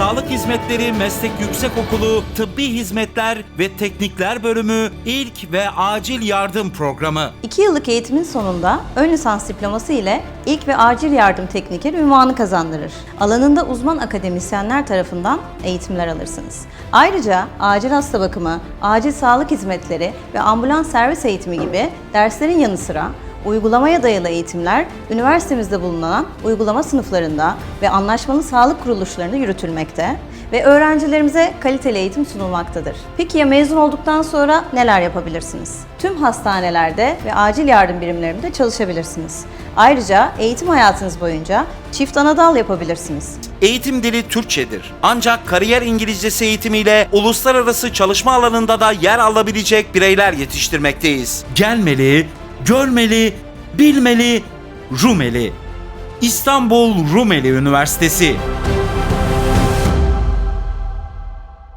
Sağlık Hizmetleri Meslek Yüksekokulu Tıbbi Hizmetler ve Teknikler Bölümü İlk ve Acil Yardım Programı. 2 yıllık eğitimin sonunda ön lisans diploması ile ilk ve acil yardım teknikeri ünvanı kazandırır. Alanında uzman akademisyenler tarafından eğitimler alırsınız. Ayrıca acil hasta bakımı, acil sağlık hizmetleri ve ambulans servis eğitimi gibi derslerin yanı sıra Uygulamaya dayalı eğitimler üniversitemizde bulunan uygulama sınıflarında ve anlaşmalı sağlık kuruluşlarında yürütülmekte ve öğrencilerimize kaliteli eğitim sunulmaktadır. Peki ya mezun olduktan sonra neler yapabilirsiniz? Tüm hastanelerde ve acil yardım birimlerinde çalışabilirsiniz. Ayrıca eğitim hayatınız boyunca çift anadal yapabilirsiniz. Eğitim dili Türkçedir. Ancak kariyer İngilizcesi eğitimiyle uluslararası çalışma alanında da yer alabilecek bireyler yetiştirmekteyiz. Gelmeli, görmeli, bilmeli, Rumeli. İstanbul Rumeli Üniversitesi.